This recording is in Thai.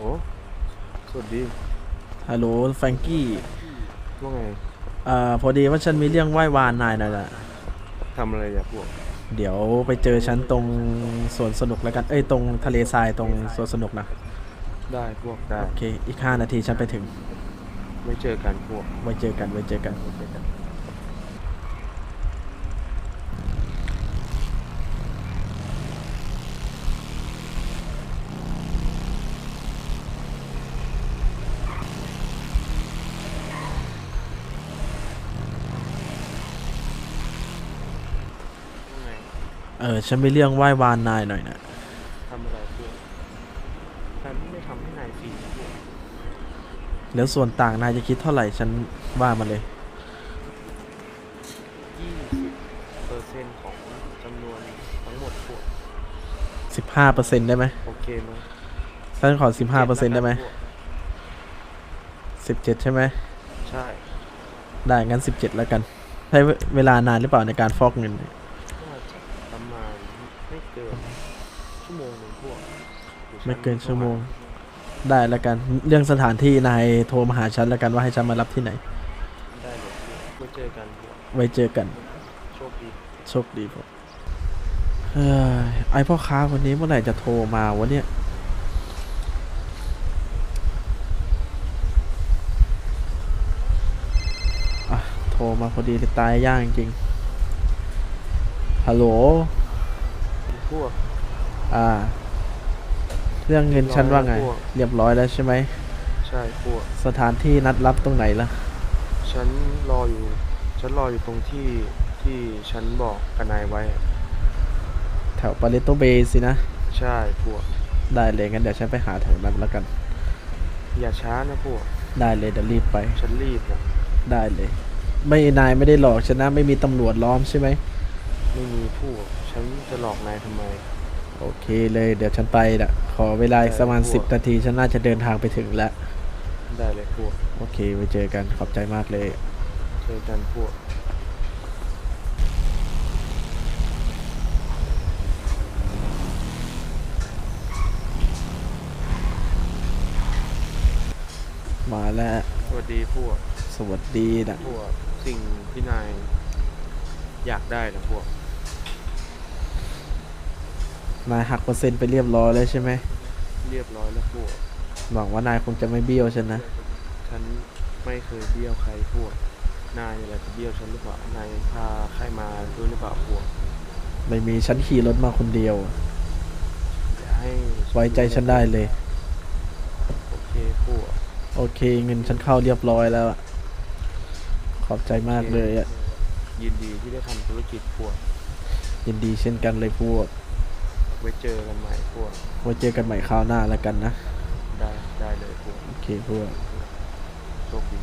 สวัสดีฮัลโหลแฟรงกี้ว่าไงอ่าพอดีว่าฉันมีเรื่องไหว้วานนายหน่อยนะทำอะไรอย่าพวกเดี๋ยวไปเจอฉันตรงสวนสนุกแล้วกัน เอ้ยตรงทะเลทรายตรงสวนสนุกนะ ได้พวกได้ โอเค อีกห้านาทีฉันไปถึงไว้เจอกันพวก ไว้เจอกัน ไว้เจอกัน ว่าไง เออ ฉันมีเรื่องไหว้วานนายหน่อยนะทำอะไรพวกฉันไม่ทำให้นายฟรีพวกแล้วส่วนต่างนายจะคิดเท่าไหร่ฉันว่ามาเลย ยี่สิบเปอร์เซ็นต์ของจำนวนทั้งหมดพวก15%ได้ไหมโอเคไหมฉันขอ 15%ได้ไหมพวก17 ใช่ไหม ใช่ ได้งั้น 17 แล้วกัน ใช้เวลานานหรือเปล่าในการฟอกเงินน่าจะ ประมาณไม่เกินชั่วโมงหนึ่งพวกดี๋ยวฉัไม่เกินชั่วโมง ได้แล้วกัน เรื่องสถานที่นายโทรมาหาฉันแล้วกันว่าให้ฉันมารับที่ไหน ได้เลยพวกไว้เจอกันพวกไว้เจอกัน โชคดีโชคดีผมเฮ้ยไอพ่อค้าคนนี้เมื่อไหร่จะโทรมาวะเนี่ยอะโทรมาพอดีเลยตายย่างจริง ฮัลโหล พวก อ่า เรื่องเงินฉันว่าไง เรียบร้อยแล้วพวก เรียบร้อยแล้วใช่ไหม ใช่พวก สถานที่นัดรับตรงไหนล่ะ ฉันรออยู่ ฉันรออยู่ตรงที่ที่ฉันบอกกับนายไว้อะแถวปาเลโตเบสินะ ใช่พวก ได้เลยงั้นเดี๋ยวฉันไปหาแถวนั้นแล้วกัน อย่าช้านะพวก ได้เลยเดี๋ยวรีบไป ฉันรีบนะได้เลย ไม่นายไม่ได้หลอกฉันนะไม่มีตำรวจล้อมใช่ไหม ไม่มีพวก ฉันจะหลอกนายทำไม โอเคเลยเดี๋ยวฉันไปละขอเวลาอีกประมาณได้สิบพวกนาที ฉันน่าจะเดินทางไปถึงแล้วได้เลยพวก โอเคไว้เจอกันขอบใจมากเลย เจอกันพวกมาแล้ว สวัสดีพวก สวัสดีนะพวก สิ่งที่นายอยากได้นะพวก นายหักเปอร์เซ็นต์ไปเรียบร้อยแล้วใช่ไหมเรียบร้อยแล้วพวกหวังว่านายคงจะไม่เบี้ยวฉันนะ ฉันไม่เคยเบี้ยวใครพวกนายอะไรจะเบี้ยวฉันหรือเปล่านายพาใครมาด้วยหรือเปล่าพวกไม่มีฉันขี่รถมาคนเดียว อย่าให้ไว้ใจฉันได้เลย โอเคพวกโอเค เงินฉันเข้าเรียบร้อยแล้วอะขอบใจมากเลยอะยินดีที่ได้ทำธุรกิจพวกยินดีเช่นกันเลยพวก ไว้เจอกันใหม่พวก ไว้เจอกันใหม่คราวหน้าแล้วกันนะ ได้ได้เลยพวก โอเคพวกโชคดี